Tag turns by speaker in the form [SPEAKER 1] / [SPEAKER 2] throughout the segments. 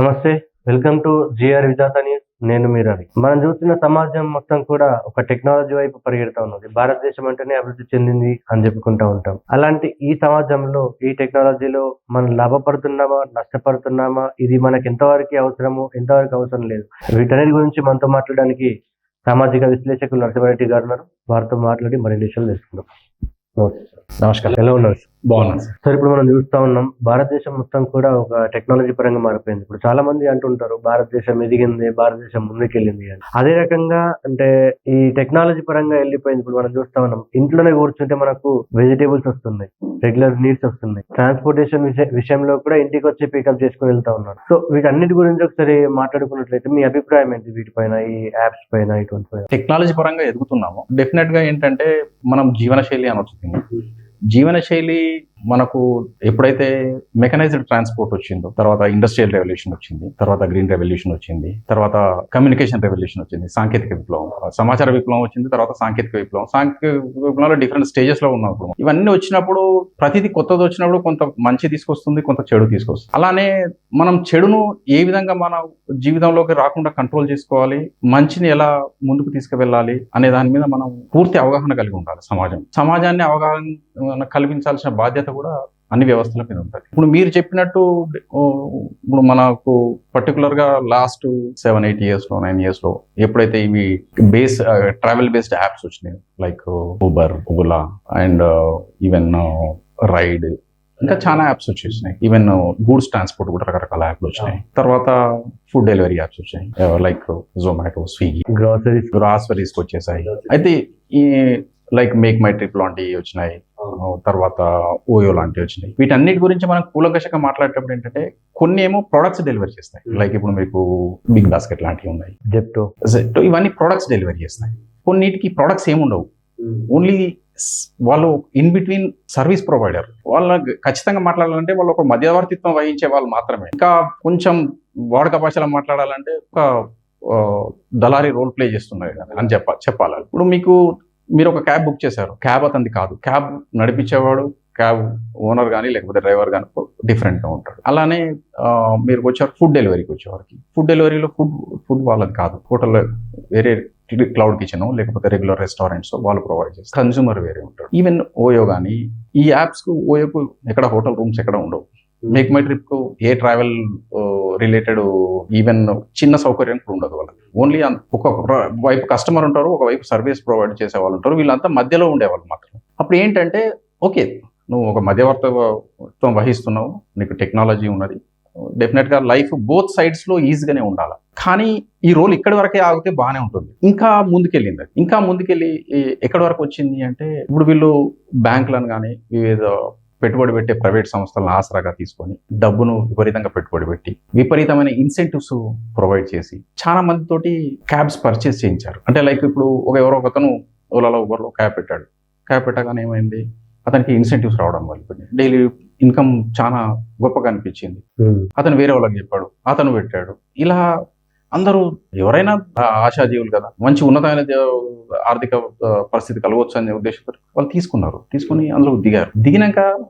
[SPEAKER 1] నమస్తే welcome to GR Vidhatha news. నేను మీ రవి. మనం చూస్తున్న సమాజం మొత్తం కూడా ఒక టెక్నాలజీ వైపు పరిగెడతా ఉన్నది. భారతదేశం అంటేనే అభివృద్ధి చెందింది అని చెప్పుకుంటా ఉంటాం. అలాంటి ఈ సమాజంలో ఈ టెక్నాలజీలో మనం లాభపడుతున్నామా నష్టపడుతున్నామా ఇది మనకి ఎంతవరకు అవసరము ఎంతవరకు అవసరం లేదు. వీటన్నిటి గురించి మనతో మాట్లాడడానికి సామాజిక విశ్లేషకులు నరసింహారెడ్డి గారు ఉన్నారు. వారితో మాట్లాడి మరిన్ని విషయాలు తెలుసుకుందాం.
[SPEAKER 2] నమస్కారం.
[SPEAKER 1] ఎలా ఉన్నారు?
[SPEAKER 2] బాగున్నాను సార్
[SPEAKER 1] ఇప్పుడు మనం చూస్తా ఉన్నాం భారతదేశం మొత్తం కూడా ఒక టెక్నాలజీ పరంగా మారిపోయింది. ఇప్పుడు చాలా మంది అంటుంటారు భారతదేశం ఎదిగింది భారతదేశం ముందుకెళ్ళింది అని. అదే రకంగా అంటే ఈ టెక్నాలజీ పరంగా వెళ్ళిపోయింది. ఇప్పుడు మనం చూస్తా ఉన్నాం ఇంట్లోనే కూర్చుంటే మనకు వెజిటేబుల్స్ వస్తున్నాయి రెగ్యులర్ నీడ్స్ వస్తున్నాయి. ట్రాన్స్పోర్టేషన్ విషయంలో కూడా ఇంటికి వచ్చి పికప్ చేసుకుని వెళ్తా ఉన్నారు సో వీటన్నిటి గురించి ఒకసారి మాట్లాడుకున్నట్లయితే మీ అభిప్రాయం ఏంటి? వీటిపైన ఈ యాప్స్ పైన ఇటువంటి
[SPEAKER 2] టెక్నాలజీ పరంగా ఎదుగుతున్నాము. డెఫినెట్గా ఏంటంటే మనం జీవనశైలి అనొచ్చు దీన్ని. జీవనశైలి మనకు ఎప్పుడైతే మెకనైజ్డ్ ట్రాన్స్పోర్ట్ వచ్చిందో తర్వాత ఇండస్ట్రియల్ రెవల్యూషన్ వచ్చింది తర్వాత గ్రీన్ రెవల్యూషన్ వచ్చింది తర్వాత కమ్యూనికేషన్ రెవల్యూషన్ వచ్చింది సాంకేతిక విప్లవం సమాచార విప్లవం వచ్చింది తర్వాత సాంకేతిక విప్లవం. సాంకేతిక విప్లవంలో డిఫరెంట్ స్టేజెస్లో ఉన్నప్పుడు ఇవన్నీ వచ్చినప్పుడు ప్రతిదీ కొత్తది వచ్చినప్పుడు కొంత మంచి తీసుకొస్తుంది కొంత చెడు తీసుకొస్తుంది. అలానే మనం చెడును ఏ విధంగా మన జీవితంలోకి రాకుండా కంట్రోల్ చేసుకోవాలి మంచిని ఎలా ముందుకు తీసుకువెళ్ళాలి అనే దాని మీద మనం పూర్తి అవగాహన కలిగి ఉండాలి సమాజం. సమాజాన్ని అవగాహన కల్పించాల్సిన బాధ్యత కూడా అన్ని వ్యవస్థల మీద ఉంటుంది. ఇప్పుడు మీరు చెప్పినట్టు ఇప్పుడు మనకు పర్టికులర్గా లాస్ట్ సెవెన్ ఎయిట్ ఇయర్స్లో నైన్ ఇయర్స్లో ఎప్పుడైతే ఇవి బేస్ ట్రావెల్ బేస్డ్ యాప్స్ వచ్చినాయి like Uber Ola and even ride ఇంకా చాలా యాప్స్ వచ్చేసినాయి. ఈవెన్ గూడ్స్ ట్రాన్స్పోర్ట్ కూడా రకరకాల యాప్లు వచ్చినాయి. తర్వాత ఫుడ్ డెలివరీ యాప్స్ వచ్చాయి like Zomato Swiggy
[SPEAKER 1] groceries
[SPEAKER 2] groceries వచ్చేసాయి. అయితే ఈ లైక్ మేక్ మై ట్రిప్ లాంటివి వచ్చినాయి. తర్వాత ఓయో లాంటివి వచ్చినాయి. వీటన్నిటి గురించి మనం కూలంకషంగా మాట్లాడేటప్పుడు ఏంటంటే కొన్ని ఏమో ప్రొడక్ట్స్ డెలివరీ చేస్తాయి లైక్ ఇప్పుడు మీకు బిగ్ బాస్కెట్ లాంటివి ఉన్నాయి.
[SPEAKER 1] జెప్టో
[SPEAKER 2] Zepto ఇవన్నీ ప్రొడక్ట్స్ డెలివరీ చేస్తాయి. కొన్నిటికి ప్రొడక్ట్స్ ఏముండవు ఓన్లీ వాళ్ళు ఇన్ బిట్వీన్ సర్వీస్ ప్రొవైడర్ వాళ్ళ ఖచ్చితంగా మాట్లాడాలంటే వాళ్ళు ఒక మధ్యవర్తిత్వం వహించే వాళ్ళు మాత్రమే. ఇంకా కొంచెం వాడుక భాషలో మాట్లాడాలంటే ఒక దళారీ రోల్ ప్లే చేస్తున్నారు కదా అని చెప్ప చెప్పాలి. ఇప్పుడు మీకు మీరు ఒక క్యాబ్ బుక్ చేశారు. క్యాబ్ అతనిది కాదు. క్యాబ్ నడిపించేవాడు క్యాబ్ ఓనర్ కానీ లేకపోతే డ్రైవర్ కానీ డిఫరెంట్గా ఉంటాడు. అలానే మీరు వచ్చారు ఫుడ్ డెలివరీకి వచ్చేవారికి. ఫుడ్ డెలివరీలో ఫుడ్ ఫుడ్ వాళ్ళది కాదు. హోటల్లో వేరే క్లౌడ్ కిచెన్ లేకపోతే రెగ్యులర్ రెస్టారెంట్స్ వాళ్ళు ప్రొవైడ్ చేస్తారు. కన్జ్యూమర్ వేరే ఉంటాడు. ఈవెన్ ఓయో కానీ ఈ యాప్స్కు ఓయోకు ఎక్కడ హోటల్ రూమ్స్ ఎక్కడ ఉండవు. మేక్ మై ట్రిప్ ఏ ట్రావెల్ రిలేటెడ్ ఈవెన్ చిన్న సౌకర్యం కూడా ఉండదు వాళ్ళకి. ఓన్లీ ఒక వైపు కస్టమర్ ఉంటారు ఒక వైపు సర్వీస్ ప్రొవైడ్ చేసే వాళ్ళు ఉంటారు వీళ్ళంతా మధ్యలో ఉండేవాళ్ళు మాత్రం అప్పుడు ఏంటంటే ఓకే నువ్వు ఒక మధ్యవర్తత్వం వహిస్తున్నావు నీకు టెక్నాలజీ ఉన్నది డెఫినెట్గా లైఫ్ బోత్ సైడ్స్లో ఈజీగానే ఉండాలి. కానీ ఈ రోల్ ఇక్కడి వరకే ఆగితే బాగానే ఉంటుంది. ఇంకా ముందుకెళ్ళింది. ఇంకా ముందుకెళ్ళి ఎక్కడి వరకు వచ్చింది అంటే ఇప్పుడు వీళ్ళు బ్యాంకులను కానీ వివిధ పెట్టుబడి పెట్టే ప్రైవేట్ సంస్థలను ఆసరాగా తీసుకొని డబ్బును విపరీతంగా పెట్టుబడి పెట్టి విపరీతమైన ఇన్సెంటివ్స్ ప్రొవైడ్ చేసి చాలా మంది తోటి క్యాబ్స్ పర్చేస్ చేయించారు. అంటే లైక్ ఇప్పుడు ఒక ఎవరో ఒకతను ఓలాలో ఊబర్లో క్యాబ్ పెట్టాడు. క్యాబ్ పెట్టగానే ఏమైంది? అతనికి ఇన్సెంటివ్స్ రావడం మొదలుపెట్టింది డైలీ ఇన్కమ్ చాలా గొప్పగా అనిపించింది. అతను వేరే వాళ్ళకి చెప్పాడు అతను పెట్టాడు. ఇలా అందరూ ఎవరైనా ఆశాజీవులు కదా మంచి ఉన్నతమైన ఆర్థిక పరిస్థితి కలగవచ్చు అనే ఉద్దేశంతో వాళ్ళు తీసుకున్నారు. తీసుకుని అందులో దిగారు. దిగినాక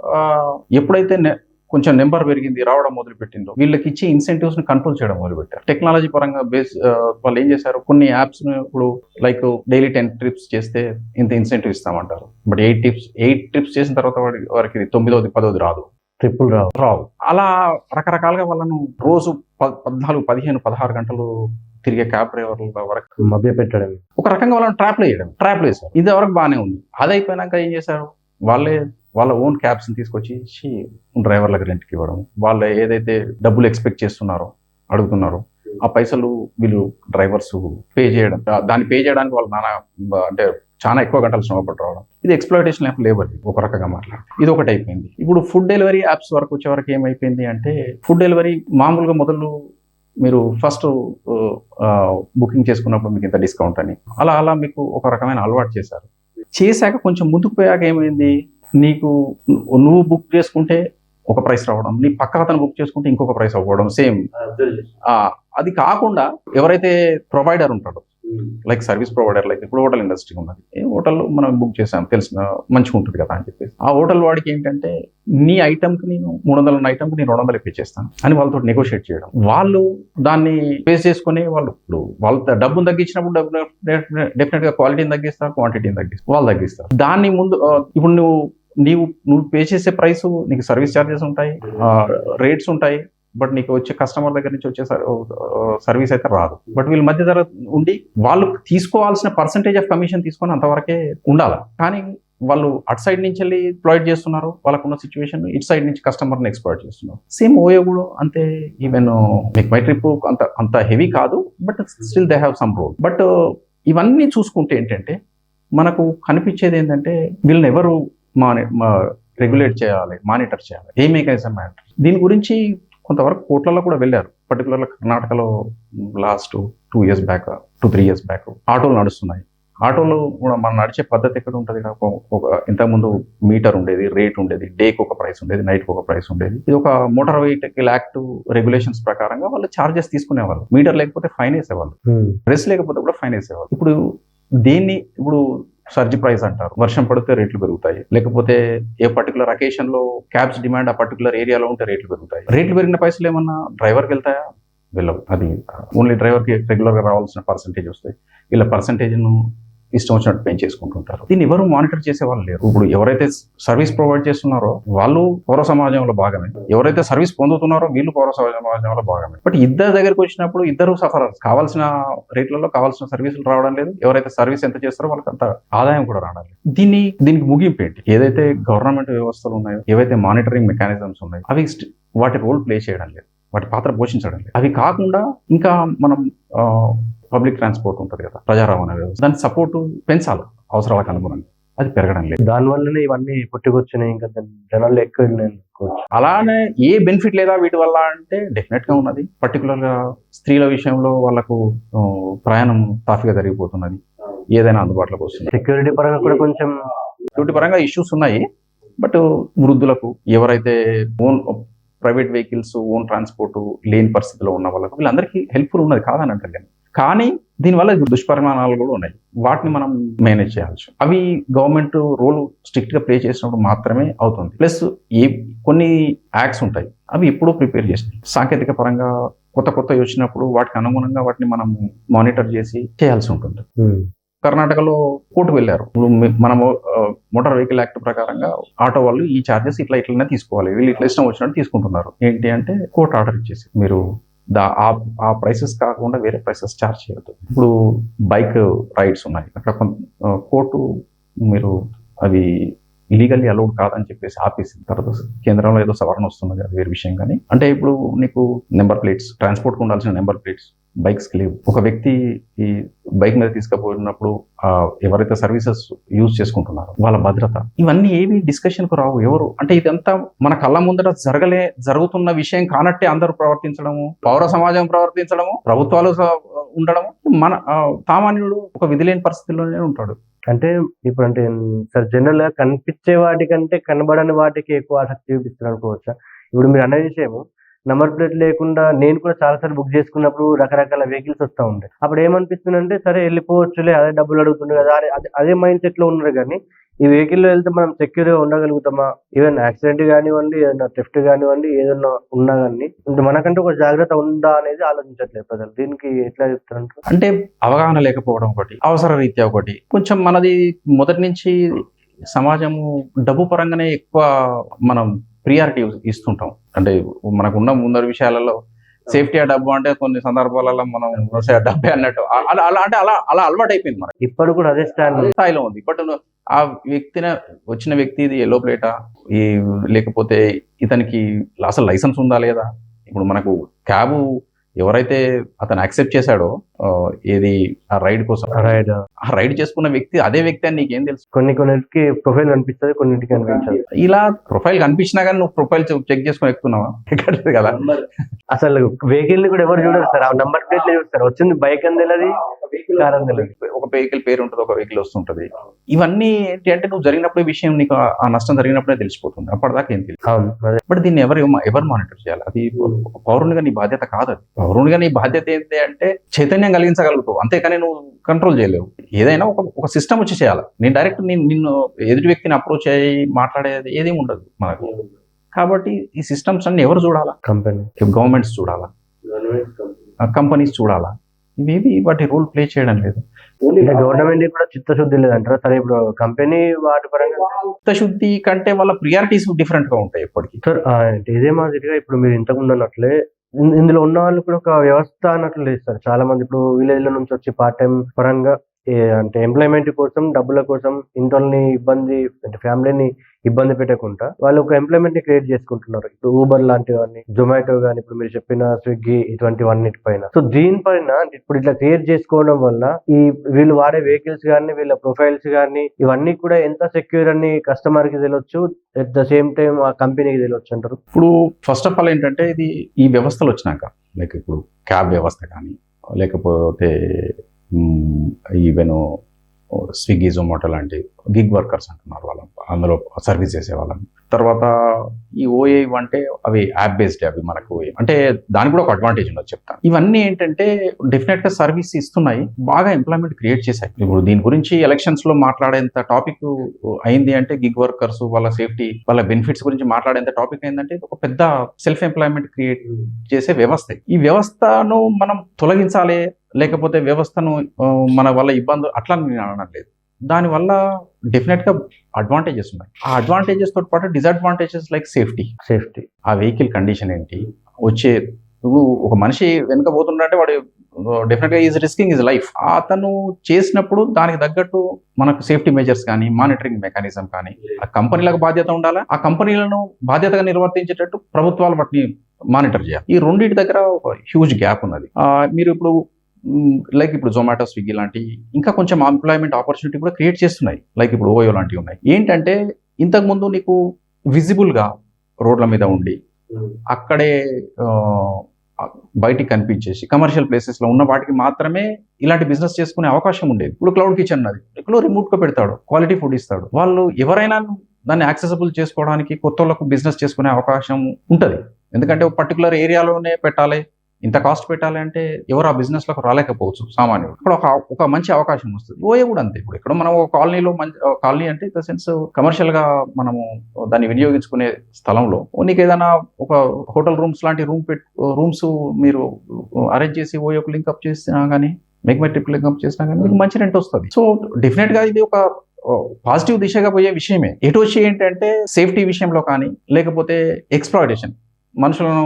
[SPEAKER 2] ఎప్పుడైతే నె- కొంచెం నెంబర్ పెరిగింది రావడం మొదలు పెట్టిందో వీళ్ళకి ఇచ్చే ఇన్సెంటివ్స్ని కంట్రోల్ చేయడం మొదలు పెట్టారు టెక్నాలజీ పరంగా బేస్ వాళ్ళు ఏం చేశారు? కొన్ని యాప్స్ ఇప్పుడు లైక్ డైలీ టెన్ ట్రిప్స్ చేస్తే ఇంత incentive ఇస్తామంటారు. But eight trips eight trips చేసిన తర్వాత వాడి వారికి ఇది తొమ్మిదోది పదోది రాదు.
[SPEAKER 1] ట్రిపుల్ రావు.
[SPEAKER 2] రావు. అలా రకరకాలుగా వాళ్ళను రోజు పద్నాలుగు పదిహేను పదహారు గంటలు తిరిగే క్యాబ్ డ్రైవర్ల వరకు
[SPEAKER 1] మభ్య పెట్టడం
[SPEAKER 2] ఒక రకంగా వాళ్ళని ట్రాప్లో వేయడం. ట్రాప్లో వేశారు. ఇది వరకు బాగానే ఉంది. అది అయిపోయినాక ఏం చేశారు? వాళ్ళే వాళ్ళ ఓన్ క్యాబ్స్ తీసుకొచ్చి డ్రైవర్లకు రెంట్కి ఇవ్వడం. వాళ్ళు ఏదైతే డబ్బులు ఎక్స్పెక్ట్ చేస్తున్నారో అడుగుతున్నారో ఆ పైసలు వీళ్ళు డ్రైవర్స్ పే చేయడం. దాన్ని పే చేయడానికి వాళ్ళు నానా అంటే చాలా ఎక్కువ గంటలు శ్రమపడి రావడం ఇది ఎక్స్ప్లోటేషన్ ఆఫ్ లేబర్ ఒక రకంగా మాట్లాడు ఇది ఒకటి అయిపోయింది. ఇప్పుడు ఫుడ్ డెలివరీ యాప్స్ వరకు వచ్చే వరకు ఏమైపోయింది అంటే ఫుడ్ డెలివరీ మామూలుగా మొదలు మీరు ఫస్ట్ బుకింగ్ చేసుకున్నప్పుడు మీకు ఇంత డిస్కౌంట్ అని. అలా అలా మీకు ఒక రకమైన అలవాటు చేశారు. చేశాక కొంచెం ముందుకు పోయాక ఏమైంది? నీకు నువ్వు బుక్ చేసుకుంటే ఒక ప్రైస్ రావడం నీ పక్క అతను బుక్ చేసుకుంటే ఇంకొక ప్రైస్ అవ్వడం సేమ్ అది కాకుండా ఎవరైతే ప్రొవైడర్ ఉంటాడో లైక్ సర్వీస్ ప్రొవైడర్ లైక్ ఇప్పుడు హోటల్ ఇండస్ట్రీ ఉన్నది. ఏ హోటల్ మనం బుక్ చేసాం తెలిసిన మంచిగా ఉంటుంది కదా అని చెప్పేసి. ఆ హోటల్ వాడికి ఏంటంటే నీ ఐటమ్కి నేను మూడు వందల ఐటమ్కి నేను రెండు వందలు పే చేస్తాను అని వాళ్ళతో నెగోషియేట్ చేయడం. వాళ్ళు దాన్ని ఫేస్ చేసుకుని వాళ్ళు ఇప్పుడు వాళ్ళ డబ్బును తగ్గించినప్పుడు డబ్బు డెఫినెట్గా క్వాలిటీని తగ్గిస్తారు క్వాంటిటీని తగ్గిస్తారు వాళ్ళు తగ్గిస్తారు. దాన్ని ముందు ఇప్పుడు నువ్వు నీవు నువ్వు పే చేసే ప్రైస్ నీకు సర్వీస్ ఛార్జెస్ ఉంటాయి రేట్స్ ఉంటాయి బట్ నీకు వచ్చే కస్టమర్ దగ్గర నుంచి వచ్చే సర్వీస్ అయితే రాదు. బట్ వీళ్ళ మధ్య ధర ఉండి వాళ్ళు తీసుకోవాల్సిన పర్సంటేజ్ ఆఫ్ కమిషన్ తీసుకొని అంతవరకే ఉండాలి. కానీ వాళ్ళు అటు సైడ్ నుంచి వెళ్ళి ఎక్స్ప్లాయిట్ చేస్తున్నారు. వాళ్ళకున్న సిచ్యువేషన్ ఇటు సైడ్ నుంచి కస్టమర్ని ఎక్స్ప్లాయిట్ చేస్తున్నారు. సేమ్ ఓయో కూడా అంతే. ఈవెన్ మీకు మై ట్రిప్ అంత అంత హెవీ కాదు. But still they have some role but ఇవన్నీ చూసుకుంటే ఏంటంటే మనకు కనిపించేది ఏంటంటే వీళ్ళని ఎవరు మా రెగ్యులేట్ చేయాలి మానిటర్ చేయాలి. ఏ మెకానిజం మ్యాటర్ దీని గురించి కొంతవరకు కోట్లలో కూడా వెళ్ళారు. పర్టికులర్గా కర్ణాటకలో last two years back two three years back ఆటోలు నడుస్తున్నాయి. ఆటోలో కూడా మనం నడిచే పద్ధతి ఎక్కడ ఉంటుంది? ఒక ఇంతకుముందు మీటర్ ఉండేది రేట్ ఉండేది డేకి ఒక ప్రైస్ ఉండేది నైట్కి ఒక ప్రైస్ ఉండేది. ఇది ఒక మోటార్ వెహికల్ యాక్ట్ రెగ్యులేషన్స్ ప్రకారంగా వాళ్ళు చార్జెస్ తీసుకునేవాళ్ళు. మీటర్ లేకపోతే ఫైన్ వేసేవాళ్ళు. డ్రెస్ లేకపోతే కూడా ఫైన్ వేసేవాళ్ళు. ఇప్పుడు దీన్ని ఇప్పుడు సర్జ్ ప్రైస్ అంటారు. వర్షం పడితే రేట్లు పెరుగుతాయి. లేకపోతే ఏ పర్టికులర్ అకేషన్లో క్యాబ్స్ డిమాండ్ ఆ పర్టికులర్ ఏరియాలో ఉంటే రేట్లు పెరుగుతాయి. రేట్లు పెరిగిన పైసలు ఏమన్నా డ్రైవర్కి వెళ్తాయా? వెళ్ళవు. అది ఓన్లీ డ్రైవర్కి రెగ్యులర్గా రావాల్సిన పర్సంటేజ్ వస్తాయి. వీళ్ళ పర్సంటేజ్ను ఇష్టం వచ్చినట్టు పెంచేసుకుంటుంటారు. దీన్ని ఎవరు మానిటర్ చేసే వాళ్ళు లేరు. ఇప్పుడు ఎవరైతే సర్వీస్ ప్రొవైడ్ చేస్తున్నారో వాళ్ళు పౌర సమాజంలో భాగమే. ఎవరైతే సర్వీస్ పొందుతున్నారో వీళ్ళు పౌర సమాజంలో భాగమే. బట్ ఇద్దరు దగ్గరికి వచ్చినప్పుడు ఇద్దరు సఫర్ కావాల్సిన రేట్లలో కావాల్సిన సర్వీసులు రావడం లేదు. ఎవరైతే సర్వీస్ ఎంత చేస్తారో వాళ్ళకి అంత ఆదాయం కూడా రావడం లేదు. దీన్ని దీనికి ముగింపు ఏంటి? ఏదైతే గవర్నమెంట్ వ్యవస్థలు ఉన్నాయో ఏవైతే మానిటరింగ్ మెకానిజమ్స్ ఉన్నాయో అవి వాటి రోల్ ప్లే చేయడం లేదు. వాటి పాత్ర పోషించడం లేదు అవి కాకుండా ఇంకా మనం పబ్లిక్ ట్రాన్స్పోర్ట్ ఉంటుంది కదా ప్రజా రవాణా వ్యవస్థ. దాని సపోర్ట్ పెంచాలి అవసరాలకు అనుగుణంగా. అది పెరగడం లేదు.
[SPEAKER 1] దాని వల్లనే ఇవన్నీ పుట్టుకొచ్చినాయి ఇంకా జనాలు ఎక్కువ.
[SPEAKER 2] అలానే ఏ బెనిఫిట్ లేదా వీటి వల్ల అంటే డెఫినెట్గా ఉన్నది. పర్టికులర్గా స్త్రీల విషయంలో వాళ్ళకు ప్రయాణం సాఫీగా జరిగిపోతున్నది. ఏదైనా అందుబాటులోకి వస్తుంది.
[SPEAKER 1] సెక్యూరిటీ పరంగా కూడా కొంచెం
[SPEAKER 2] వీటి పరంగా ఇష్యూస్ ఉన్నాయి. బట్ వృద్ధులకు ఎవరైతే own private vehicles own transport లేని పరిస్థితిలో ఉన్న వాళ్ళకు వీళ్ళందరికీ హెల్ప్ఫుల్ ఉన్నది కాదని అంటారు కానీ దీనివల్ల దుష్పరిణామాలు కూడా ఉన్నాయి. వాటిని మనం మేనేజ్ చేయాల్సి అవి గవర్నమెంట్ రోల్ స్ట్రిక్ట్గా ప్లే చేసినప్పుడు మాత్రమే అవుతుంది. ప్లస్ ఏ కొన్ని యాక్ట్స్ ఉంటాయి. అవి ఎప్పుడూ ప్రిపేర్ చేసినాయి. సాంకేతిక పరంగా కొత్త కొత్త వచ్చినప్పుడు వాటికి అనుగుణంగా వాటిని మనం మానిటర్ చేసి చేయాల్సి ఉంటుంది. కర్ణాటకలో కోర్టు వెళ్ళారు. ఇప్పుడు మనము మోటార్ వెహికల్ యాక్ట్ ప్రకారంగా ఆటో వాళ్ళు ఈ చార్జెస్ ఇట్లా ఇట్లనే తీసుకోవాలి. వీళ్ళు ఇట్లా ఇష్టం వచ్చినట్టు తీసుకుంటున్నారు. ఏంటి అంటే కోర్టు ఆర్డర్ ఇచ్చేసి మీరు దా ఆ- ఆ ప్రైసెస్ కాకుండా వేరే ప్రైసెస్ చార్జ్ చేయొద్దు. ఇప్పుడు బైక్ రైడ్స్ ఉన్నాయి. అక్కడ కొంత కోర్టు మీరు అవి ఇలీగల్లీ అలౌడ్ కాదని చెప్పేసి ఆపేసింది తర్వాత కేంద్రంలో ఏదో సవరణ వస్తున్నది అది వేరే విషయం కానీ. అంటే ఇప్పుడు నీకు నెంబర్ ప్లేట్స్ ట్రాన్స్పోర్ట్కి ఉండాల్సిన నెంబర్ ప్లేట్స్ బైక్స్కి లేవు. ఒక వ్యక్తి ఈ బైక్ మీద తీసుకుపోయినప్పుడు ఎవరైతే సర్వీసెస్ యూజ్ చేసుకుంటున్నారో వాళ్ళ భద్రత. ఇవన్నీ ఏవి డిస్కషన్కు రావు. ఎవరు? అంటే ఇదంతా మన కళ్ళ ముందర జరగలే జరుగుతున్న విషయం కానట్టే అందరూ ప్రవర్తించడము పౌర సమాజం ప్రవర్తించడము ప్రభుత్వాలు ఉండడము. మన సామాన్యుడు ఒక విధిలేని పరిస్థితిలోనే ఉంటాడు.
[SPEAKER 1] అంటే ఇప్పుడు అంటే సార్ జనరల్గా కనిపించే వాటికంటే కనబడని వాటికి ఎక్కువ ఆసక్తి చూపిస్తున్నారు అనుకోవచ్చా? ఇప్పుడు మీరు అన్న విషయము నంబర్ ప్లేట్ లేకుండా నేను కూడా చాలా సార్లు బుక్ చేసుకున్నప్పుడు రకరకాల వెహికల్స్ వస్తూ ఉంటాయి. అప్పుడు ఏమనిపిస్తుంది అంటే సరే వెళ్ళిపోవచ్చులే అదే డబ్బులు అడుగుతుండే కదా అదే- అదే- అదే మైండ్ సెట్లో ఉన్నారు కానీ ఈ వెహికల్లో వెళ్తే మనం సెక్యూర్గా ఉండగలుగుతామా? ఈవెన్ యాక్సిడెంట్ కానివ్వండి ఏదైనా థెఫ్ట్ కానివ్వండి ఏదైనా ఉన్నా కానీ మనకంటే ఒక జాగ్రత్త ఉందా అనేది ఆలోచించట్లేదు ప్రజలు. దీనికి ఎట్లా చెప్తారంటారు?
[SPEAKER 2] అంటే అవగాహన లేకపోవడం ఒకటి అవసర రీత్యా ఒకటి. కొంచెం మనది మొదటి నుంచి సమాజము డబ్బు పరంగానే ఎక్కువ మనం ప్రియారిటీ ఇస్తుంటాం. అంటే మనకున్న ముందరి ముందర విషయాలలో సేఫ్టీ ఆ డబ్బు అంటే కొన్ని సందర్భాలలో మనం "సరే, డబ్బే అన్నట్టు. అలా అలా అంటే అలా అలా అలవాటు అయిపోయింది మనకి.
[SPEAKER 1] ఇప్పుడు కూడా అదే
[SPEAKER 2] స్థాయిలో ఉంది. బట్ ఆ వ్యక్తిన వచ్చిన వ్యక్తి ఇది ఎల్లో ప్లేటా ఈ లేకపోతే ఇతనికి అసలు లైసెన్స్ ఉందా లేదా? ఇప్పుడు మనకు క్యాబ్ ఎవరైతే అతను యాక్సెప్ట్ చేశాడో ఏది ఆ రైడ్ కోసం?
[SPEAKER 1] రైట్
[SPEAKER 2] ఆ. రైడ్ చేసుకున్న వ్యక్తి అదే వ్యక్తి అని నీకేం తెలుసు?
[SPEAKER 1] కొన్ని కొన్నిటికి ప్రొఫైల్ కనిపిస్తుంది కొన్నిటికి కనిపించదు.
[SPEAKER 2] ఇలా ప్రొఫైల్ కనిపించినా కానీ నువ్వు ప్రొఫైల్ చెక్ చేసుకొని ఎక్కుతున్నావా? కదా?
[SPEAKER 1] అసలు వెహికల్ని కూడా ఎవరు చూడరు సార్. ఆ నంబర్ ప్లేట్ చూస్తారు. వచ్చింది బైక్ అని తెలియదు
[SPEAKER 2] ఒక వెహికల్ పేరు ఉంటుంది ఒక వెహికల్ వస్తుంటది. ఇవన్నీ ఏంటి అంటే నువ్వు జరిగినప్పుడు విషయం నీకు ఆ- నష్టం జరిగినప్పుడే తెలిసిపోతుంది. అప్పటిదాకా ఏం తెలియదు. బట్ దీన్ని ఎవరు ఎవరు మానిటర్ చేయాలి? అది పౌరునిగా నీ బాధ్యత కాదు అది. పౌరునిగా నీ బాధ్యత ఏంటి అంటే చైతన్యం సౌకర్యం కలిగించగలుగుతావు. అంతేకాని నువ్వు కంట్రోల్ చేయలేవు. ఏదైనా ఒక ఒక సిస్టమ్ వచ్చి చేయాలి. నేను డైరెక్ట్ నేను నిన్ను ఎదుటి వ్యక్తిని అప్రోచ్ అయ్యి మాట్లాడేది ఏది ఉండదు మనకు. కాబట్టి ఈ సిస్టమ్స్ అన్ని ఎవరు చూడాలా?
[SPEAKER 1] కంపెనీ
[SPEAKER 2] గవర్నమెంట్స్ చూడాలా? కంపెనీస్ చూడాలా? ఇవేవి వాటి రోల్ ప్లే చేయడం లేదు.
[SPEAKER 1] గవర్నమెంట్ కూడా చిత్తశుద్ధి లేదంటారా? సరే ఇప్పుడు కంపెనీ వాటి పరంగా
[SPEAKER 2] శుద్ధి కంటే వాళ్ళ ప్రియారిటీస్ డిఫరెంట్గా ఉంటాయి ఎప్పటికీ.
[SPEAKER 1] సార్ ఇదే మాదిరిగా ఇప్పుడు మీరు ఇంతకుముందు అన్నట్లే ఇందులో ఉన్న వాళ్ళు కూడా ఒక వ్యవస్థ అన్నట్లు లేదు సార్. చాలా మంది ఇప్పుడు విలేజ్లో నుంచి వచ్చి పార్ట్ టైం పరంగా అంటే ఎంప్లాయ్మెంట్ కోసం డబ్బుల కోసం ఇంట్లోని ఇబ్బంది అంటే ఫ్యామిలీని ఇబ్బంది పెట్టకుండా వాళ్ళు ఒక ఎంప్లాయ్మెంట్ని క్రియేట్ చేసుకుంటున్నారు. ఇప్పుడు ఊబర్ లాంటివన్నీ జొమాటో గానీ ఇప్పుడు మీరు చెప్పిన స్విగ్గీ ఇటువంటివన్నిటి పైన సో దీనిపైన ఇప్పుడు ఇట్లా క్రియేట్ చేసుకోవడం వల్ల ఈ వీళ్ళు వాడే వెహికల్స్ కానీ వీళ్ళ ప్రొఫైల్స్ కానీ ఇవన్నీ కూడా ఎంత సెక్యూర్ అని కస్టమర్కి తెలియచ్చు ఎట్ ద సేమ్ టైం ఆ కంపెనీకి తెలియచ్చు అంటారు?
[SPEAKER 2] ఇప్పుడు ఫస్ట్ ఆఫ్ ఆల్ ఏంటంటే ఇది ఈ వ్యవస్థలు వచ్చినాక లైక్ ఇప్పుడు క్యాబ్ వ్యవస్థ కానీ లేకపోతే ఈవెన్ స్విగ్గీ జొమాటో లాంటి గిగ్ వర్కర్స్ అంటున్నారు వాళ్ళ. అందులో సర్వీస్ చేసే వాళ్ళని తర్వాత ఈ ఓఏ అంటే అవి యాప్ బేస్డ్ అవి మనకు అంటే దానికి కూడా ఒక అడ్వాంటేజ్ ఉండదు చెప్తాను ఇవన్నీ ఏంటంటే డెఫినెట్గా సర్వీస్ ఇస్తున్నాయి. బాగా ఎంప్లాయ్మెంట్ క్రియేట్ చేశాయి. ఇప్పుడు దీని గురించి ఎలక్షన్స్లో మాట్లాడేంత టాపిక్ అయింది అంటే గిగ్ వర్కర్స్ వాళ్ళ సేఫ్టీ వాళ్ళ బెనిఫిట్స్ గురించి మాట్లాడేంత టాపిక్ ఏంటంటే ఒక పెద్ద సెల్ఫ్ ఎంప్లాయ్మెంట్ క్రియేట్ చేసే వ్యవస్థ. ఈ వ్యవస్థను మనం తొలగించాలి లేకపోతే వ్యవస్థను మన వల్ల ఇబ్బంది అట్లా నేను అనట్లేదు దానివల్ల డెఫినెట్గా అడ్వాంటేజెస్ ఉన్నాయి. ఆ అడ్వాంటేజెస్ తోటి పాటు డిసడ్వాంటేజెస్ లైక్ సేఫ్టీ.
[SPEAKER 1] సేఫ్టీ.
[SPEAKER 2] ఆ వెహికల్ కండిషన్ ఏంటి? వచ్చే ఇప్పుడు ఒక మనిషి వెనుక పోతుండే వాడు డెఫినెట్గా ఈజ్ రిస్కింగ్ ఇస్ లైఫ్. అతను చేసినప్పుడు దానికి తగ్గట్టు మనకు సేఫ్టీ మెజర్స్ కానీ మానిటరింగ్ మెకానిజం కానీ ఆ కంపెనీలకు బాధ్యత ఉండాలా? ఆ కంపెనీలను బాధ్యతగా నిర్వర్తించేటట్టు ప్రభుత్వాలు వాటిని మానిటర్ చేయాలి. ఈ రెండింటి దగ్గర ఒక హ్యూజ్ గ్యాప్ ఉన్నది. మీరు ఇప్పుడు లైక్ ఇప్పుడు జొమాటో స్విగ్గీ లాంటి ఇంకా కొంచెం ఎంప్లాయ్మెంట్ ఆపర్చునిటీ కూడా క్రియేట్ చేస్తున్నాయి. లైక్ ఇప్పుడు ఓయో లాంటివి ఉన్నాయి. ఏంటంటే ఇంతకు ముందు నీకు విజిబుల్గా రోడ్ల మీద ఉండి అక్కడే బయటికి కనిపించేసి కమర్షియల్ ప్లేసెస్లో ఉన్న వాటికి మాత్రమే ఇలాంటి బిజినెస్ చేసుకునే అవకాశం ఉండేది. ఇప్పుడు క్లౌడ్ కిచెన్ అది ఇక్కడ రిమోట్గా పెడతాడు. క్వాలిటీ ఫుడ్ ఇస్తాడు. వాళ్ళు ఎవరైనా దాన్ని యాక్సెసిబుల్ చేసుకోవడానికి కొత్త వాళ్ళకు బిజినెస్ చేసుకునే అవకాశం ఉంటది. ఎందుకంటే ఒక పర్టికులర్ ఏరియాలోనే పెట్టాలి. ఇంత కాస్ట్ పెట్టాలంటే ఎవరు ఆ బిజినెస్లోకి రాలేకపోవచ్చు సామాన్యుడు. ఇక్కడ ఒక ఒక మంచి అవకాశం వస్తుంది. ఓఏ కూడా అంతే. ఇప్పుడు ఇక్కడ మనం ఒక కాలనీలో మంచి కాలనీ అంటే ఇన్ ద సెన్స్ కమర్షియల్గా మనము దాన్ని వినియోగించుకునే స్థలంలో నీకు ఏదైనా ఒక హోటల్ రూమ్స్ లాంటి రూమ్ పెట్ రూమ్స్ మీరు అరేంజ్ చేసి ఓయోకి లింక్అప్ చేసినా కానీ మెగ్మెట్రిక్ లింక్అప్ చేసినా కానీ మీకు మంచి రెంట్ వస్తుంది. సో డెఫినెట్గా ఇది ఒక పాజిటివ్ దిశగా పోయే విషయమే. ఎటు వచ్చి ఏంటంటే సేఫ్టీ విషయంలో కానీ లేకపోతే ఎక్స్ప్లాయిటేషన్ మనుషులను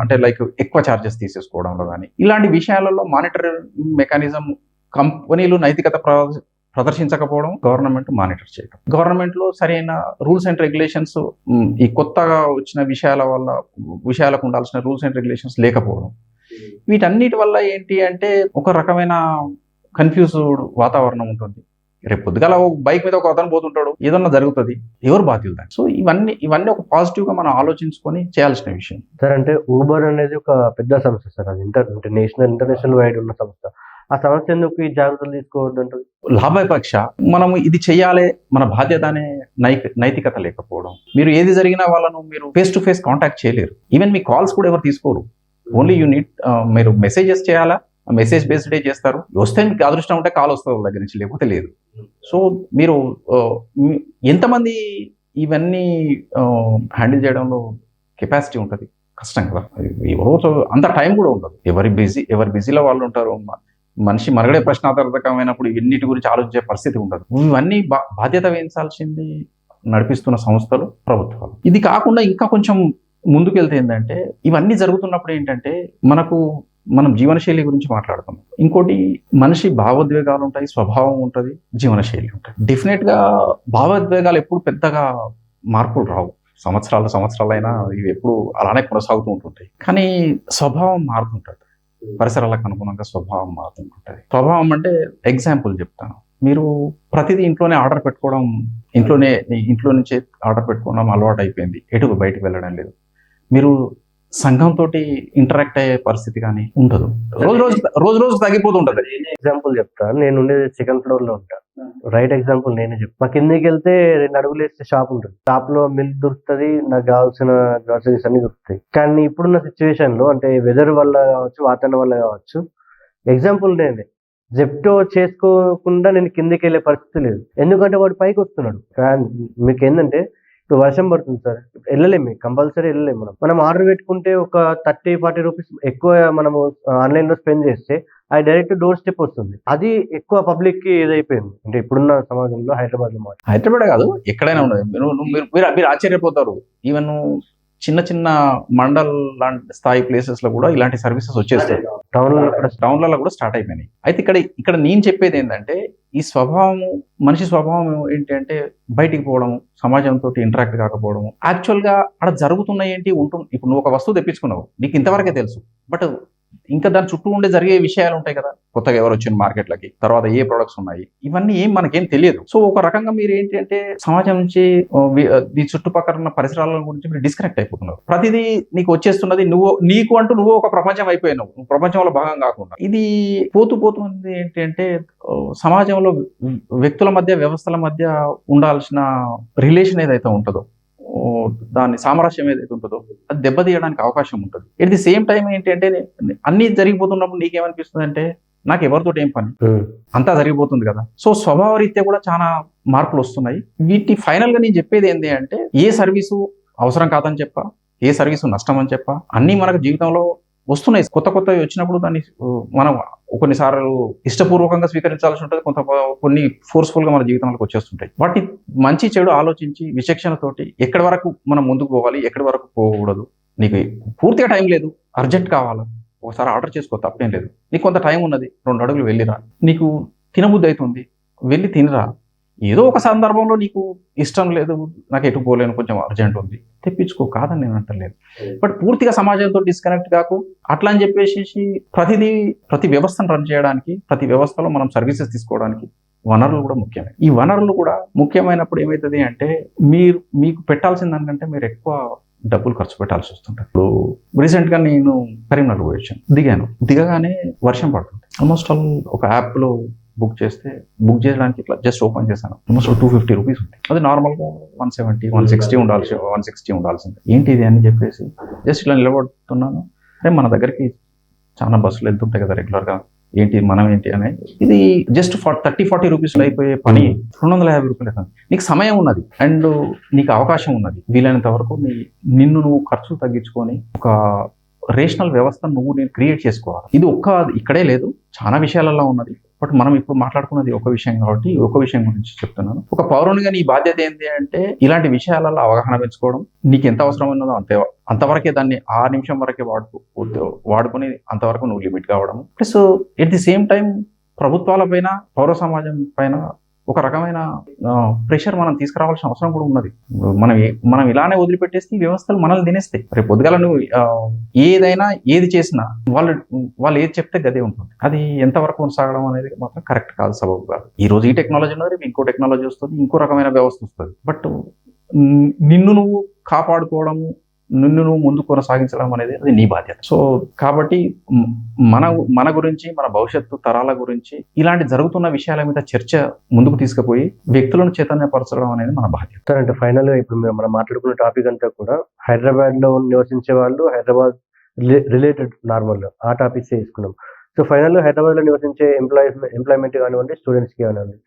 [SPEAKER 2] అంటే లైక్ ఎక్కువ ఛార్జెస్ తీసేసుకోవడంలో కానీ ఇలాంటి విషయాలలో మానిటరింగ్ మెకానిజం కంపెనీలు నైతికత ప్రదర్శించకపోవడం గవర్నమెంట్ మానిటర్ చేయడం గవర్నమెంట్లో సరైన రూల్స్ అండ్ రెగ్యులేషన్స్ ఈ కొత్తగా వచ్చిన విషయాల వల్ల విషయాలకు ఉండాల్సిన రూల్స్ అండ్ రెగ్యులేషన్స్ లేకపోవడం. వీటన్నిటి వల్ల ఏంటి అంటే ఒక రకమైన కన్ఫ్యూజ్డ్ వాతావరణం ఉంటుంది. రేపు పొద్దుగాల బైక్ మీద ఒక అతను పోతుంటాడు ఏదన్నా జరుగుతుంది ఎవరు బాధ్యులు దాన్ని? సో ఇవన్నీ ఇవన్నీ ఒక పాజిటివ్గా మనం ఆలోచించుకొని చేయాల్సిన విషయం.
[SPEAKER 1] సార్ అంటే ఊబర్ అనేది ఒక పెద్ద సంస్థ సార్ అది ఇంటర్ అంటే నేషనల్ ఇంటర్నేషనల్ వైడ్ ఉన్న సంస్థ. ఆ సంస్థ ఎందుకు ఈ జాగ్రత్తలు తీసుకోవద్దు
[SPEAKER 2] లాభపక్ష మనం ఇది చేయాలి మన బాధ్యత అనే నైక నైతికత లేకపోవడం. మీరు ఏది జరిగినా వాళ్ళను మీరు ఫేస్ టు ఫేస్ కాంటాక్ట్ చేయలేరు. ఈవెన్ మీ కాల్స్ కూడా ఎవరు తీసుకోరు. ఓన్లీ యూనిట్ మీరు మెసేజెస్ చేయాలా? మెసేజ్ బేస్డే చేస్తారు? వస్తే మీకు అదృష్టం ఉంటే కాల్ వస్తుంది దగ్గర నుంచి లేకపోతే లేదు. సో మీరు ఎంతమంది ఇవన్నీ హ్యాండిల్ చేయడంలో కెపాసిటీ ఉంటుంది? కష్టం కదా. ఎవరో అంత టైం కూడా ఉండదు. ఎవరి బిజీ ఎవరి బిజీలో వాళ్ళు ఉంటారు మనిషి మరగడే ప్రశ్నార్థకమైనప్పుడు ఇవన్నిటి గురించి ఆలోచించే పరిస్థితి ఉండదు. ఇవన్నీ బా- బాధ్యత వహించాల్సింది నడిపిస్తున్న సంస్థలు ప్రభుత్వాలు. ఇది కాకుండా ఇంకా కొంచెం ముందుకెళ్తే ఏంటంటే ఇవన్నీ జరుగుతున్నప్పుడు ఏంటంటే మనకు మనం జీవనశైలి గురించి మాట్లాడుతున్నాం ఇంకోటి మనిషి భావోద్వేగాలు ఉంటాయి స్వభావం ఉంటుంది జీవనశైలి ఉంటుంది. డెఫినెట్గా భావోద్వేగాలు ఎప్పుడు పెద్దగా మార్పులు రావు. సంవత్సరాలు సంవత్సరాలైనా ఇవి ఎప్పుడు అలానే కొనసాగుతూ ఉంటుంటాయి. కానీ స్వభావం మారుతుంటుంది. పరిసరాలకు అనుగుణంగా స్వభావం మారుతుంటుంటుంది. స్వభావం అంటే ఎగ్జాంపుల్ చెప్తాను. మీరు ప్రతిదీ ఇంట్లోనే ఆర్డర్ పెట్టుకోవడం ఇంట్లోనే ఇంట్లో నుంచే ఆర్డర్ పెట్టుకోవడం అలవాటు అయిపోయింది ఎటు బయటికి వెళ్ళడం లేదు. మీరు సంఘంతో ఇంటరాక్ట్ అయ్యే పరిస్థితి కానీ ఉండదు. రోజు రోజు రోజు రోజు తగ్గిపోతుంటది
[SPEAKER 1] ఎగ్జాంపుల్ చెప్తా. నేను ఉండేది సెకండ్ ఫ్లోర్లో ఉంటా. రైట్ ఎగ్జాంపుల్ నేనే చెప్తా. మా కిందకి వెళ్తే రెండు అడుగులు వేస్తే షాప్ ఉంటుంది. షాప్లో మిల్క్ దొరుకుతుంది నాకు కావాల్సిన గ్రాసరీస్ అన్ని దొరుకుతాయి. కానీ ఇప్పుడున్న సిచ్యువేషన్లో అంటే వెదర్ వల్ల కావచ్చు వాతావరణం వల్ల కావచ్చు ఎగ్జాంపుల్ నేనే. జెప్టో చేసుకోకుండా నేను కిందకి వెళ్ళే పరిస్థితి లేదు. ఎందుకంటే వాడు పైకి వస్తున్నాడు. మీకు ఏంటంటే ఇప్పుడు వర్షం పడుతుంది సార్. వెళ్ళలేము కంపల్సరీ వెళ్ళలేము మనం. మనం ఆర్డర్ పెట్టుకుంటే ఒక థర్టీ ఫార్టీ రూపీస్ ఎక్కువ మనము ఆన్లైన్లో స్పెండ్ చేస్తే అది డైరెక్ట్ డోర్ స్టెప్ వస్తుంది. అది ఎక్కువ పబ్లిక్కి ఇదైపోయింది. అంటే ఇప్పుడున్న సమాజంలో హైదరాబాద్లో
[SPEAKER 2] హైదరాబాద్ కాదు ఎక్కడైనా ఉన్నది మీరు మీరు ఆశ్చర్యపోతారు. ఈవెన్ చిన్న చిన్న మండల్ లాంటి స్థాయి ప్లేసెస్లో కూడా ఇలాంటి సర్వీసెస్ వచ్చేస్తాయి.
[SPEAKER 1] టౌన్
[SPEAKER 2] టౌన్లలో కూడా స్టార్ట్ అయిపోయినాయి. అయితే ఇక్కడ ఇక్కడ నేను చెప్పేది ఏంటంటే ఈ స్వభావము మనిషి స్వభావం ఏంటి అంటే బయటికి పోవడం సమాజంతో ఇంటరాక్ట్ కాకపోవడం యాక్చువల్గా అక్కడ జరుగుతున్నాయి ఏంటి ఉంటుంది ఇప్పుడు నువ్వు ఒక వస్తువు తెప్పించుకున్నావు నీకు ఇంతవరకే తెలుసు. బట్ ఇంకా దాని చుట్టూ ఉండే జరిగే విషయాలు ఉంటాయి కదా. కొత్తగా ఎవరు వచ్చిన మార్కెట్లకి తర్వాత ఏ ప్రొడక్ట్స్ ఉన్నాయి ఇవన్నీ ఏం మనకేం తెలియదు. సో ఒక రకంగా మీరు ఏంటంటే సమాజం నుంచి మీ ఈ చుట్టుపక్కల ఉన్న పరిసరాల గురించి మీరు డిస్కనెక్ట్ అయిపోతున్నారు. ప్రతిదీ నీకు వచ్చేస్తున్నది నువ్వు నీకు అంటూ నువ్వు ఒక ప్రపంచం అయిపోయినావు. ప్రపంచంలో భాగం కాకుండా. ఇది పోతూ పోతుంది ఏంటంటే సమాజంలో వ్యక్తుల మధ్య వ్యవస్థల మధ్య ఉండాల్సిన రిలేషన్ ఏదైతే ఉంటుందో దాని సామరస్యం ఏదైతే ఉంటుందో అది దెబ్బతీయడానికి అవకాశం ఉంటుంది. ఎట్ ది సేమ్ టైం ఏంటి అంటే అన్ని జరిగిపోతున్నప్పుడు నీకేమనిపిస్తుంది అంటే నాకు ఎవరితో ఏం పని. అంతా జరిగిపోతుంది కదా. సో స్వభావ రీత్యా కూడా చాలా మార్పులు వస్తున్నాయి. వీటి ఫైనల్గా నేను చెప్పేది ఏంటి అంటే ఏ సర్వీసు అవసరం కాదని చెప్పా ఏ సర్వీసు నష్టం అని చెప్పా అన్ని మనకు జీవితంలో వస్తున్నాయి. కొత్త కొత్తవి వచ్చినప్పుడు దాన్ని మనం కొన్నిసార్లు ఇష్టపూర్వకంగా స్వీకరించాల్సి ఉంటుంది. కొంత కొన్ని ఫోర్స్ఫుల్గా మన జీవితంలోకి వచ్చేస్తుంటాయి. వాటిని మంచి చెడు ఆలోచించి విచక్షణతోటి ఎక్కడి వరకు మనం ముందుకు పోవాలి ఎక్కడి వరకు పోకూడదు. నీకు పూర్తిగా టైం లేదు. అర్జెంట్ కావాలా? ఒకసారి ఆర్డర్ చేసుకో తప్పేం లేదు. నీకు కొంత టైం ఉన్నది. రెండు అడుగులు వెళ్ళిరా. నీకు తినబుద్ధి అవుతుంది. వెళ్ళి తినరా. ఏదో ఒక సందర్భంలో నీకు ఇష్టం లేదు నాకు ఎటు పోలేను కొంచెం అర్జెంట్ ఉంది తెప్పించుకో కాదని నేను అంటలేదు. బట్ పూర్తిగా సమాజంతో డిస్కనెక్ట్ కాకు. అట్లా అని చెప్పేసి ప్రతిదీ ప్రతి వ్యవస్థను రన్ చేయడానికి ప్రతి వ్యవస్థలో మనం సర్వీసెస్ తీసుకోవడానికి వనరులు కూడా ముఖ్యమే. ఈ వనరులు కూడా ముఖ్యమైనప్పుడు ఏమవుతుంది అంటే మీరు మీకు పెట్టాల్సిన దానికంటే మీరు ఎక్కువ డబ్బులు ఖర్చు పెట్టాల్సి వస్తుంది ఇప్పుడు రీసెంట్గా నేను కరీంనగర్ పోయి వచ్చాను. దిగాను. దిగగానే వర్షం పడుతుంది. ఆల్మోస్ట్ ఆల్ ఒక యాప్లో బుక్ చేస్తే బుక్ చేయడానికి ఇట్లా జస్ట్ ఓపెన్ చేశాను. ఆల్మోస్ట్ టూ ఫిఫ్టీ రూపీస్ ఉంది. అది నార్మల్గా వన్ సెవెంటీ వన్ సిక్స్టీ ఉండాల్సి వన్ సిక్స్టీ ఉండాల్సింది. ఏంటి ఇది అని చెప్పేసి జస్ట్ ఇలా నిలబడుతున్నాను. అరే మన దగ్గరికి చాలా బస్సులు వెళ్తుంటాయి కదా రెగ్యులర్గా ఏంటి మనం ఏంటి అని. ఇది జస్ట్ ఫార్ థర్టీ ఫార్టీ రూపీస్లో అయిపోయే పని రెండు వందల యాభై రూపాయలు అవుతుంది. నీకు సమయం ఉన్నది అండ్ నీకు అవకాశం ఉన్నది. వీలైనంత వరకు నీ నిన్ను నువ్వు ఖర్చులు తగ్గించుకొని ఒక రేషనల్ వ్యవస్థను నువ్వు నేను క్రియేట్ చేసుకోవాలి. ఇది ఒక్క ఇక్కడే లేదు. చాలా విషయాలలో ఉన్నది. బట్ మనం ఇప్పుడు మాట్లాడుకున్నది ఒక విషయం కాబట్టి ఒక విషయం గురించి చెప్తున్నాను. ఒక పౌరునిగా నీ బాధ్యత ఏంటి అంటే ఇలాంటి విషయాలలో అవగాహన పెంచుకోవడం. నీకు ఎంత అవసరం ఉన్నదో అంతే. అంతవరకే దాన్ని ఆ నిమిషం వరకే వాడుకో వాడుకొని అంతవరకు నువ్వు లిమిట్ కావడం plus at the same time ప్రభుత్వాల పైన పౌర సమాజం పైన ఒక రకమైన ప్రెషర్ మనం తీసుకురావాల్సిన అవసరం కూడా ఉన్నది. మనం మనం ఇలానే వదిలిపెట్టేస్తే ఈ వ్యవస్థలు మనల్ని తినేస్తాయి. రేపు పొద్దుగాల నువ్వు ఏదైనా ఏది చేసినా వాళ్ళు వాళ్ళు ఏది చెప్తే గదే ఉంటుంది. అది ఎంతవరకు కొనసాగడం అనేది మాత్రం కరెక్ట్ కాదు సబబు కాదు. ఈ రోజు ఈ టెక్నాలజీ ఉన్నది రేపు ఇంకో టెక్నాలజీ వస్తుంది ఇంకో రకమైన వ్యవస్థ వస్తుంది. బట్ నిన్ను నువ్వు కాపాడుకోవడము నిన్ను నువ్వు ముందు కొనసాగించడం అనేది అది నీ బాధ్యత. సో కాబట్టి మన మన గురించి మన భవిష్యత్తు తరాల గురించి ఇలాంటి జరుగుతున్న విషయాల మీద చర్చ ముందుకు తీసుకుపోయి వ్యక్తులను చైతన్యపరచడం అనేది మన బాధ్యత.
[SPEAKER 1] సార్ అంటే ఫైనల్గా ఇప్పుడు మనం మాట్లాడుకున్న టాపిక్ అంతా కూడా హైదరాబాద్లో నివసించే వాళ్ళు హైదరాబాద్ రిలేటెడ్ నార్మల్ ఆ టాపిక్స్ తీసుకున్నాం. సో ఫైనల్గా హైదరాబాద్లో నివసించే ఎంప్లాయీ ఎంప్లాయ్మెంట్ కానివ్వండి స్టూడెంట్స్కి కానివ్వండి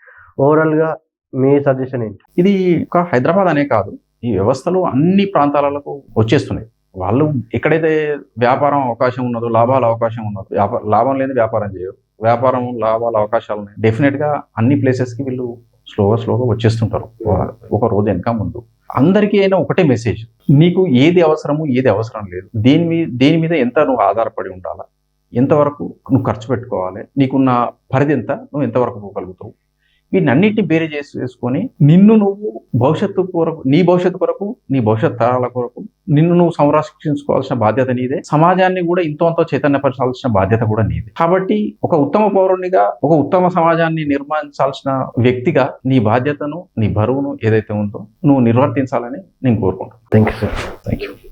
[SPEAKER 1] ఓవరాల్గా మీ సజెషన్ ఏంటి?
[SPEAKER 2] ఇది ఒక హైదరాబాద్ అనే కాదు. ఈ వ్యవస్థలు అన్ని ప్రాంతాలకు వచ్చేస్తున్నాయి. వాళ్ళు ఎక్కడైతే వ్యాపారం అవకాశం ఉన్నదో లాభాల అవకాశం ఉన్నదో వ్యాపార లాభం లేని వ్యాపారం చేయరు. వ్యాపారం లాభాల అవకాశాలు ఉన్నాయి. డెఫినెట్గా అన్ని ప్లేసెస్కి వీళ్ళు స్లోగా స్లోగా వచ్చేస్తుంటారు. ఒక- ఒక రోజు వెనక ముందు. అందరికీ అయినా ఒకటే మెసేజ్ నీకు ఏది అవసరము ఏది అవసరం లేదు. దేని మీద దేని మీద ఎంత నువ్వు ఆధారపడి ఉండాలా? ఎంతవరకు నువ్వు ఖర్చు పెట్టుకోవాలి? నీకున్న పరిధి ఎంత? నువ్వు ఎంతవరకు పోగలుగుతావు? వీటిని అన్నిటిని బేరే చేసి వేసుకొని నిన్ను నువ్వు భవిష్యత్తు కొరకు నీ భవిష్యత్తు కొరకు నీ భవిష్యత్ తరాల కొరకు నిన్ను నువ్వు సంరక్షించుకోవాల్సిన బాధ్యత నీదే. సమాజాన్ని కూడా ఇంతో అంతో చైతన్యపరచాల్సిన బాధ్యత కూడా నీదే. కాబట్టి ఒక ఉత్తమ పౌరునిగా ఒక ఉత్తమ సమాజాన్ని నిర్మించాల్సిన వ్యక్తిగా నీ బాధ్యతను నీ బరువును ఏదైతే ఉందో నువ్వు నిర్వర్తించాలని నేను కోరుకుంటున్నాను.
[SPEAKER 1] Thank you sir
[SPEAKER 2] thank you